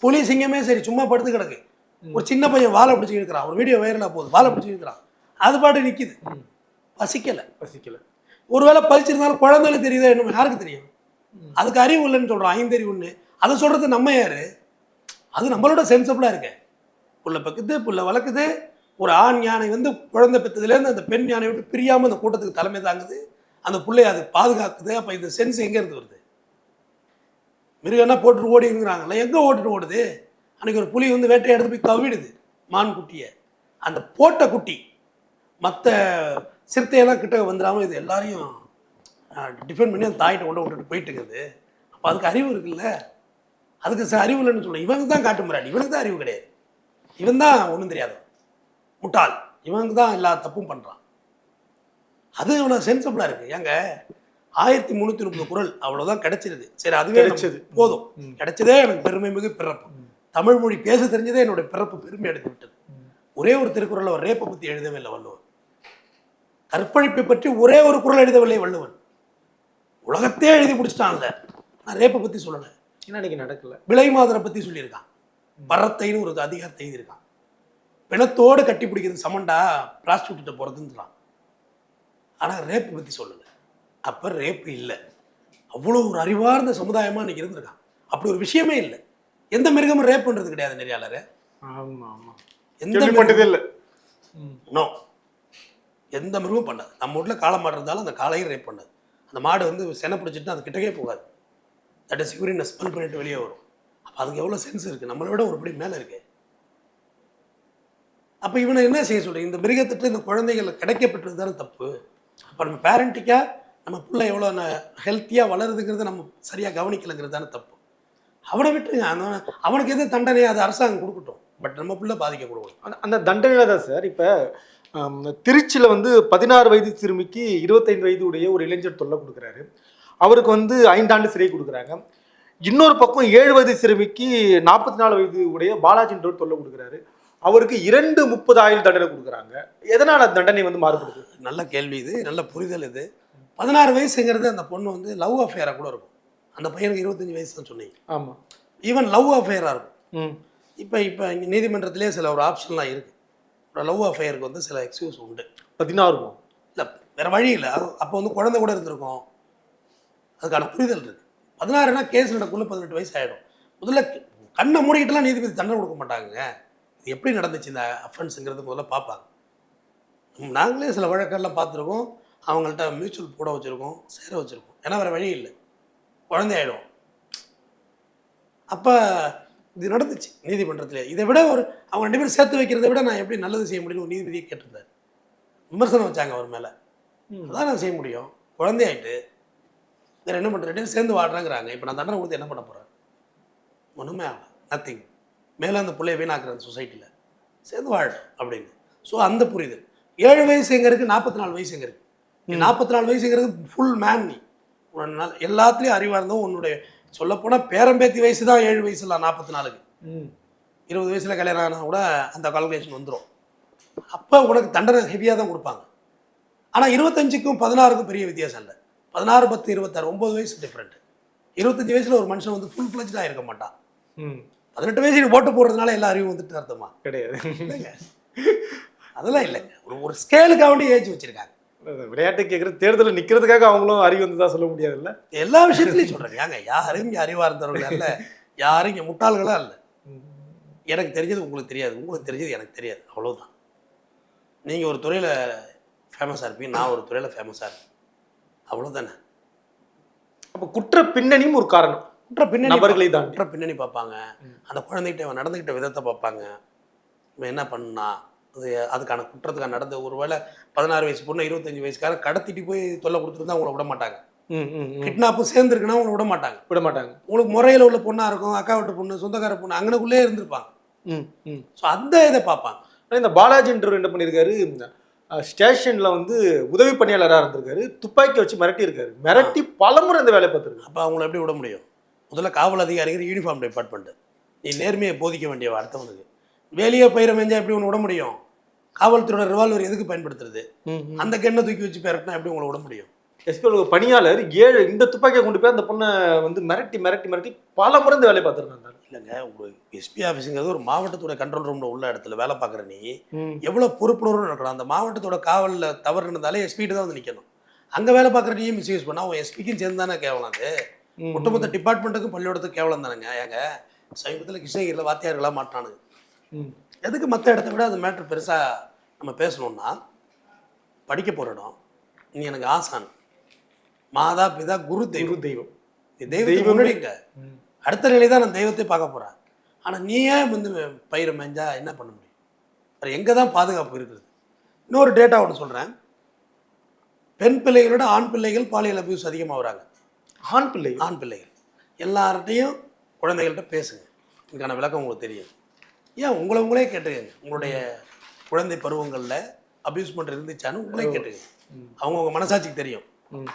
புலி சிங்கமே சரி சும்மா படுத்து கிடக்கு. ஒரு சின்ன பையன் வாழை பிடிச்சி இருக்கிறான். ஒரு வீடியோ வைரலாக போகுது. வாழை பிடிச்சி இருக்கிறான். அது பாட்டு நிற்கிது. பசிக்கலை. பசிக்கல. ஒருவேளை பசிச்சிருந்தாலும் குழந்தைல தெரியுதா என்ன யாருக்கு தெரியும்? அதுக்கு அறிவு இல்லைன்னு சொல்கிறோம் ஐந்தறிவுன்னு. அதை சொல்கிறது நம்ம யாரு? அது நம்மளோட சென்சபிளாக இருக்கு. புள்ள பக்குது புள்ள வளர்க்குது ஒரு ஆண் யானை வந்து குழந்தை பெற்றதுலேருந்து அந்த பெண் யானை விட்டு பிரியாமல் அந்த கூட்டத்துக்கு தலைமை தாங்குது. அந்த பிள்ளைய அது பாதுகாக்குது. அப்போ இந்த சென்ஸ் எங்கேருந்து வருது? மிருகம்னா போட்டு ஓடிங்கிறாங்கல்ல எங்கே ஓட்டுட்டு ஓடுது? அன்றைக்கி ஒரு புலி வந்து வேட்டையாடுறது போய் கவிடுது மான் குட்டியை. அந்த போட்ட குட்டி மற்ற சிறுத்தையெல்லாம் கிட்ட வந்துடாமல் இது எல்லாரையும் டிஃபெண்ட் பண்ணி அந்த தாயிட்ட கொண்டு விட்டுட்டு போயிட்டு இருக்குது அப்போ அதுக்கு அறிவு இருக்குல்ல? அதுக்கு ச- அறிவு இல்லைன்னு சொல்ல இவனுக்கு தான் காட்டு முறையாடி இவனுக்கு தான் அறிவு கிடையாது. இவன் தான் ஒன்றும் தெரியாதவன் முட்டாள். இவனுக்கு தான் எல்லா தப்பும் பண்ணுறான் அது இவ்வளோ சென்சபிளாக இருக்குது ஏங்க ஆயிரத்தி முந்நூற்றி முப்பது குரல் அவ்வளோதான் கிடைச்சிருக்கு சரி அதுவே கிடைச்சது. போதும். கிடைச்சதே எனக்கு பெருமை மிகு பிறப்பு. தமிழ் மொழி பேச தெரிஞ்சதே என்னுடைய பிறப்பு பெருமை எடுத்து விட்டது. ஒரே ஒரு திருக்குறள் அவர் ரேப்பை பற்றி எழுதவே இல்லை வள்ளுவன் கற்பழிப்பை பற்றி ஒரே ஒரு குறள் எழுதவில்லை வள்ளுவன் உலகத்தையே எழுதி முடிச்சிட்டான்ல. நான் ரேப்பை பற்றி சொல்லலை. இன்னைக்கு நடக்கல. விலை மாதரை பற்றி சொல்லியிருக்கான். பரத்தைன்னு ஒரு அதிகாரத்தை எழுதியிருக்கான். பிணத்தோடு கட்டி பிடிக்கிறது சமண்டா பிராஸ்டியூட்ட போகிறதுன்னு ஆனால் ரேப் பற்றி சொல்லலை. அப்போ ரேப் இல்லை. அவ்வளோ ஒரு அறிவார்ந்த சமுதாயமாக இன்னைக்கு இருந்திருக்கான். அப்படி ஒரு விஷயமே இல்லை. எந்த மிருகமும் ரேப் பண்ணுறது கிடையாது நெறியாளர் ஆமா ஆமா. எந்த கேள்விப்பட்டதே இல்லை. நோ எந்த மிருகமும் பண்ணாது. நம்ம வீட்டில் காளை மாடு இருந்தாலும் அந்த காளையும் ரேப் பண்ணாது. அந்த மாடு வந்து செனை பிடிச்சிட்டு அது கிட்டக்கே போகாது. தட் இஸ் யூரின் ஸ்மெல் பண்ணிட்டு வெளியே வரும். அப்போ அதுக்கு எவ்வளோ சென்ஸ் இருக்குது நம்மளை விட ஒரு படி மேலே இருக்கு. அப்போ இவனை என்ன செய்ய சொல்கிறேன் இந்த மிருகத்திட்ட இந்த குழந்தைகள் கிடைக்கப்பட்டது தானே தப்பு. அப்போ நம்ம பேரண்டிக்காக நம்ம பிள்ளை எவ்வளோ ஹெல்த்தியாக வளருதுங்கிறத நம்ம சரியாக கவனிக்கலைங்கிறது தானே தப்பு. அவனை விட்டுருங்க. அவன் அவனுக்கு எது தண்டனை அது அரசாங்கம் கொடுக்கட்டும். பட் நம்ம பிள்ளை பாதிக்க கொடுக்கணும் அந்த தண்டனையில தான் சார். இப்போ திருச்சியில் வந்து பதினாறு வயது சிறுமிக்கு இருபத்தைந்து வயது உடைய ஒரு இளைஞர் தொல்லை கொடுக்குறாரு. அவருக்கு வந்து ஐந்தாண்டு சிறை கொடுக்குறாங்க. இன்னொரு பக்கம் ஏழு வயது சிறுமிக்கு நாற்பத்தி நாலு வயது உடைய பாலாஜின்றவர் தொல்லை கொடுக்குறாரு. அவருக்கு இரண்டு முப்பது ஆயுள் தண்டனை கொடுக்குறாங்க. எதனால் அந்த தண்டனை வந்து மாறுபடுது? நல்ல கேள்வி இது நல்ல புரிதல் இது. பதினாறு வயசுங்கிறது அந்த பொண்ணு வந்து லவ் அஃபேராக கூட இருக்கும். அந்த பையனுக்கு இருபத்தஞ்சி வயசு தான் சொன்னீங்க. ஆமாம் ஈவன் லவ் அஃபேராக இருக்கும். ம். இப்போ இப்போ இங்கே நீதிமன்றத்திலே சில ஒரு ஆப்ஷன்லாம் இருக்குது ஒரு லவ் அஃபேருக்கு வந்து சில எக்ஸ்கியூஸ் உண்டு. பதினாறு இல்லை வேறு வழி இல்லை. அப்போ வந்து குழந்தை கூட இருந்திருக்கும். அதுக்கான புரிதல் இருக்குது பதினாறுனா கேஸ் நடக்குள்ள பதினெட்டு வயசு ஆகிடும் முதல்ல கண்ணை மூடிக்கிட்டுலாம் நீதிபதி தண்டனை கொடுக்க மாட்டாங்க இது எப்படி நடந்துச்சு இந்த அஃபென்ஸுங்கிறது முதல்ல பார்ப்பாங்க. நாங்களே சில வழக்கெல்லாம் பார்த்துருக்கோம். அவங்கள்ட்ட மியூச்சுவல் போட வச்சுருக்கோம் சேர வச்சுருக்கோம். ஏன்னா வேறு வழி இல்லை. குழந்தை ஆயிடும் அப்போ இது நடந்துச்சு நீதிமன்றத்தில். இதை விட ஒரு அவங்க ரெண்டு பேரும் சேர்த்து வைக்கிறதை விட நான் எப்படி நல்லது செய்ய முடியும்னு ஒரு நீதிபதியை கேட்டிருந்தார். விமர்சனம் வச்சாங்க அவர் மேலே. அதான் நான் செய்ய முடியும். குழந்தையாயிட்டு வேறு என்ன பண்ணுற ரெண்டு பேரும் சேர்ந்து வாடுறாங்கிறாங்க இப்போ நான் தண்டனை கொடுத்து என்ன பண்ண போகிறேன் ஒன்றுமே ஆகல. நத்திங் மேலே அந்த பிள்ளைய வீணாக்குற அந்த சொசைட்டியில் சேர்ந்து வாழட்டும் அப்படின்னு. ஸோ அந்த புரிதல். ஏழு வயசு எங்கே இருக்குது நாற்பத்தி நாலு வயசு எங்கே இருக்குது நீ நாற்பத்தி நாலு வயசுங்கிறது ஃபுல் மேன் நீ. உன்னை நல்ல- எல்லாத்துலேயும் அறிவாக இருந்தும் உன்னுடைய சொல்லப்போனால் பேரம்பேத்தி வயசு தான் ஏழு வயசு இல்லை நாற்பத்தி நாலுக்கு. இருபது வயசில் கல்யாணம் ஆனால் கூட அந்த கால்குலேஷன் வந்துடும் அப்போ உனக்கு தண்டனை ஹெவியாக தான் கொடுப்பாங்க. ஆனால் இருபத்தஞ்சுக்கும் பதினாறுக்கும் பெரிய வித்தியாசம் இல்லை. பதினாறு பத்து இருபத்தாறு ஒம்பது வயசு டிஃப்ரெண்ட் இருபத்தஞ்சு வயசில் ஒரு மனுஷன் வந்து ஃபுல் ஃப்ளெஜ்டாக இருக்க மாட்டான். பதினெட்டு வயசு நீ ஓட்டு போடுறதுனால எல்லா அறிவும் வந்துட்டு அர்த்தமா? கிடையாது. இல்லைங்க. அதெல்லாம் இல்லைங்க. ஒரு ஒரு ஸ்கேலுக்காக வேண்டி ஏஜ் வச்சிருக்காங்க. விளையாட்டு கேட்குறது தேர்தலில் நிற்கிறதுக்காக அவங்களும் அறிவு வந்து தான் சொல்ல முடியாதுல்ல எல்லா விஷயத்துலையும் சொல்கிறேன் ஏங்க யாரும் இங்கே அறிவாக இருந்தவர்கள் அல்ல யாரும் இங்கே முட்டாள்களா இல்லை. எனக்கு தெரிஞ்சது உங்களுக்கு தெரியாது. உங்களுக்கு தெரிஞ்சது எனக்கு தெரியாது. அவ்வளவுதான். நீங்கள் ஒரு துறையில் ஃபேமஸாக இருப்பீங்க. நான் ஒரு துறையில் ஃபேமஸாக இருப்பேன். அவ்வளோதானே அப்போ குற்ற பின்னணியும் ஒரு காரணம். குற்ற பின்னணி நபர்களை. தாண்டி. குற்ற பின்னணி பார்ப்பாங்க. அந்த குழந்தைகிட்ட இவன் நடந்துக்கிட்ட விதத்தை பார்ப்பாங்க. இவன் என்ன பண்ணா அது அதுக்கான குற்றத்துக்கான நடந்த ஒருவேளை பதினாறு வயசு பொண்ணு இருபத்தஞ்சு வயசுக்காரன் கடத்திட்டு போய் தொல்லை கொடுத்துருந்தா உங்களை விட மாட்டாங்க. ம், ம், ம். கிட்னாப்பு சேர்ந்துருக்குன்னா உங்களை விட மாட்டாங்க. விட மாட்டாங்க. உங்களுக்கு முறையில் உள்ள பொண்ணாக இருக்கும் அக்கா வீட்டு பொண்ணு சொந்தக்கார பொண்ணு அங்கனக்குள்ளே இருந்திருப்பாங்க. ஸோ அந்த இதை பார்ப்பாங்க. இந்த பாலாஜின்றவர் என்ன பண்ணியிருக்காரு ஸ்டேஷன்ல வந்து உதவி பணியாளராக இருந்திருக்காரு. துப்பாக்கி வச்சு மிரட்டி இருக்காரு மிரட்டி பலமுறை இந்த வேலையை பார்த்துருக்காரு. அப்போ அவங்கள எப்படி விட முடியும்? முதல்ல காவல் அதிகாரிகள் யூனிஃபார்ம் டிபார்ட்மெண்ட் நீ நேர்மையை போதிக்க வேண்டிய அடுத்தவனுக்கு வேலையே பயிர மேஞ்சா எப்படி உன்னை விட முடியும்? காவல்துறையோட ரிவால்வர் எதுக்கு பயன்படுத்துறது? அந்த கெண்ணை தூக்கி வச்சு பெரட்டினா எப்படி உங்களை விட முடியும்? எஸ்பி ஒரு பணியாளர் ஏழு இந்த துப்பாக்கியை கொண்டு போய் அந்த பொண்ணை வந்து மிரட்டி மிரட்டி மிரட்டி பல முறை இந்த வேலையை பார்த்துருக்காங்க. இல்லைங்க ஒரு எஸ்பி ஆஃபீஸுங்கிறது ஒரு மாவட்டத்தோட கண்ட்ரோல் ரூமில் உள்ள இடத்துல வேலை பார்க்குற நீ எவ்வளோ பொறுப்புணர்வு இருக்கணும் அந்த மாவட்டத்தோட காவலில் தவறு இருந்தாலே எஸ்பிட்டு தான் வந்து நிற்கணும் அங்கே வேலை பார்க்குற நீயும் மிஸ்யூஸ் பண்ணா அவன் எஸ்பிக்கும் சேர்ந்து தானே கேவலம் அது? ஒட்டுமொத்த டிபார்ட்மெண்ட்டுக்கும் பள்ளியோடத்துக்கு கேவலம் தானேங்க? ஏங்க சமீபத்தில் கிருஷ்ணகிரியில் வாத்தியார்களாக மாட்டானுங்க எதுக்கு மற்ற இடத்த விட அது மேட்ரு பெருசாக நம்ம பேசணும்னா படிக்க போகிற இடம் நீ எனக்கு ஆசான். மாதா பிதா குரு குரு தெய்வம். தெய்வம். முன்னாடிங்க. அடுத்த நிலை தான் நான் தெய்வத்தை பார்க்க போகிறேன் ஆனால் நீ ஏன் வந்து பயிரை மேஞ்சா என்ன பண்ண முடியும்? வேறு எங்கே தான் பாதுகாப்பு இருக்குது? இன்னொரு டேட்டா ஒன்று சொல்கிறேன் பெண் பிள்ளைகளோட ஆண் பிள்ளைகள் பாலியல் அபியூஸ் அதிகமாக வராங்க. ஆண் பிள்ளை ஆண் பிள்ளைகள். எல்லார்ட்டையும் குழந்தைகள்கிட்ட பேசுங்க. இதுக்கான விளக்கம் உங்களுக்கு தெரியும். ஏன்? உங்களை உங்களே கேட்டுக்கங்க. உங்களுடைய குழந்தை பருவங்களில் அபியூஸ்மெண்ட் இருந்துச்சான்னு உங்களே கேட்டுக்கங்க. அவங்கவுங்க மனசாட்சிக்கு தெரியும்.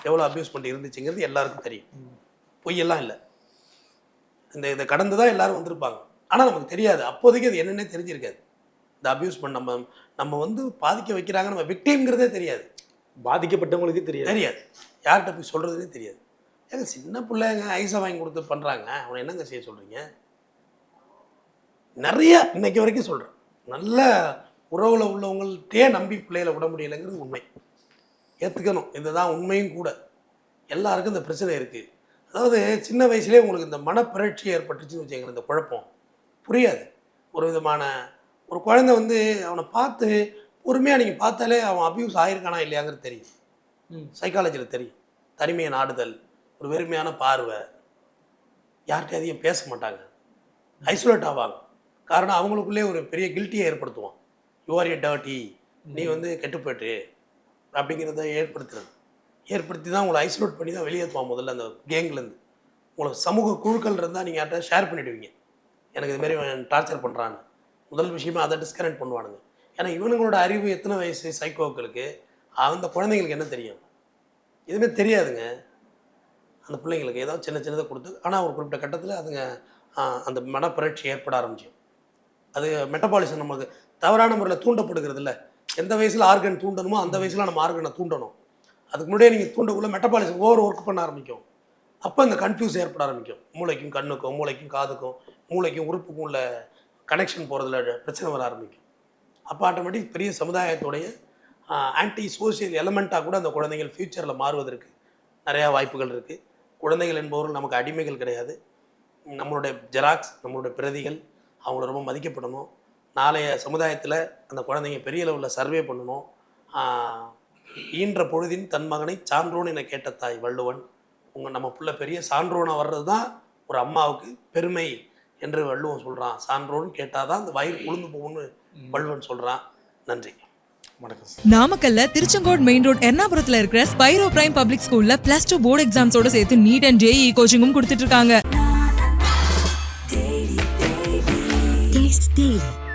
எவ்வளோ அபியூஸ்மெண்ட் இருந்துச்சுங்கிறது எல்லாருக்கும் தெரியும். பொய்யெல்லாம் இல்லை. இந்த இதை கடந்து தான் எல்லாரும் வந்திருப்பாங்க. ஆனால் நமக்கு தெரியாது. அப்போதைக்கு அது என்னன்னே தெரிஞ்சிருக்காது. இந்த அபியூஸ்மெண்ட் நம்ம நம்ம வந்து பாதிக்க வைக்கிறாங்க நம்ம விக்டிம்ங்கிறதே தெரியாது. பாதிக்கப்பட்டவங்களுக்கு தெரியாது. தெரியாது. யார்கிட்ட போய் சொல்கிறதுனே தெரியாது. ஏங்க சின்ன பிள்ளைங்க ஐஸை வாங்கி கொடுத்து பண்ணுறாங்க அவனை என்னங்க செய்ய சொல்கிறீங்க நிறைய இன்னைக்கு வரைக்கும் சொல்கிறேன் நல்ல உறவில் உள்ளவங்கள்ட்டே நம்பி பிள்ளைகளை விட முடியலைங்கிறது உண்மை. ஏற்றுக்கணும் இதுதான் உண்மையும் கூட. எல்லாருக்கும் இந்த பிரச்சனை இருக்குது அதாவது சின்ன வயசுலேயே உங்களுக்கு இந்த மனப்பிரட்சி ஏற்பட்டுச்சுன்னு வச்சுக்கோங்க இந்த குழப்பம். புரியாது. ஒரு விதமான ஒரு குழந்தை வந்து அவனை பார்த்து பொறுமையாக நீங்கள் பார்த்தாலே அவன் அபியூஸ் ஆயிருக்கானா இல்லையாங்கிறது தெரியும். சைக்காலஜியில் தெரியும். தனிமையை நாடுதல் ஒரு வெறுமையான பார்வை. யார்கிட்டயும் அதிகம் பேச மாட்டாங்க? ஐசோலேட் ஆவாங்க. காரணம் அவங்களுக்குள்ளே ஒரு பெரிய கில்ட்டியை ஏற்படுத்துவான். யூஆர் ஏ டர்ட்டி நீ வந்து கெட்டு போயிட்டு அப்படிங்கிறத ஏற்படுத்துறது. ஏற்படுத்தி தான் உங்களை ஐசோலேட் பண்ணி தான் வெளியேற்றுவான் முதல்ல அந்த கேங்லேருந்து உங்களை சமூக குழுக்கள் இருந்தால் நீங்கள் யார்கிட்ட ஷேர் பண்ணிடுவீங்க. எனக்கு இதுமாரி டார்ச்சர் பண்ணுறான்னு முதல் விஷயமா அதை டிஸ்கனெக்ட் பண்ணுவானுங்க. ஏன்னா இவனுங்களோட அறிவு எத்தனை வயசு சைக்கோக்களுக்கு அந்த குழந்தைங்களுக்கு என்ன தெரியும்? எதுவுமே தெரியாதுங்க. அந்த பிள்ளைங்களுக்கு ஏதோ சின்ன சின்னதை கொடுத்து ஆனால் ஒரு குறிப்பிட்ட கட்டத்தில் அதுங்க அந்த மனப்புரட்சி ஏற்பட ஆரம்பிச்சிடும். அது மெட்டபாலிசம் நமக்கு தவறான முறையில் தூண்டப்படுகிறது இல்லை எந்த வயசில் ஆர்கன் தூண்டணுமோ அந்த வயசில் நம்ம ஆர்கனை தூண்டணும். அதுக்கு முன்னாடியே நீங்கள் தூண்டக்குள்ள மெட்டபாலிசம் ஓவர் ஒர்க் பண்ண ஆரம்பிக்கும். அப்போ இந்த கன்ஃபியூஸ் ஏற்பட ஆரம்பிக்கும். மூளைக்கும் கண்ணுக்கும் மூளைக்கும் காதுக்கும் மூளைக்கும் உறுப்புக்கும் உள்ள கனெக்ஷன் போகிறதுல பிரச்சனை வர ஆரம்பிக்கும். அப்போ ஆட்டோமேட்டிக் பெரிய சமுதாயத்துடைய ஆன்டி சோஷியல் எலமெண்ட்டாக கூட அந்த குழந்தைகள் ஃப்யூச்சரில் மாறுவதற்கு நிறையா வாய்ப்புகள் இருக்குது குழந்தைகள் என்பவர்கள் நமக்கு அடிமைகள் கிடையாது. நம்மளுடைய ஜெராக்ஸ் நம்மளுடைய பிரதிகள் அவங்கள ரொம்ப மதிக்கப்படணும். நாளைய சமுதாயத்தில் அந்த குழந்தைங்க பெரிய லெவலில் சர்வே பண்ணணும். ஈன்ற பொழுதின் தன் மகனை சான்றோன் என கேட்ட தாய் வள்ளுவன் உங்கள் நம்ம புள்ள பெரிய சான்றோனா வர்றது தான் ஒரு அம்மாவுக்கு பெருமை என்று வள்ளுவன் சொல்கிறான் சான்றோன்னு கேட்டால் தான் அந்த வயிறு உளுந்து போகும்னு வள்ளுவன் சொல்கிறான் நன்றி. வணக்கம் நாமக்கல்ல திருச்செங்கோடு மெயின் ரோட் எர்ணாபுரத்துல இருக்கிற ஸ்பைரோ பிரைம் பப்ளிக் ஸ்கூல்ல பிளஸ் டூ போர்டு எக்ஸாம்ஸோட சேர்த்து நீட் அண்ட் ஜேஇ கோச்சிங்கும் கொடுத்துட்டு இருக்காங்க.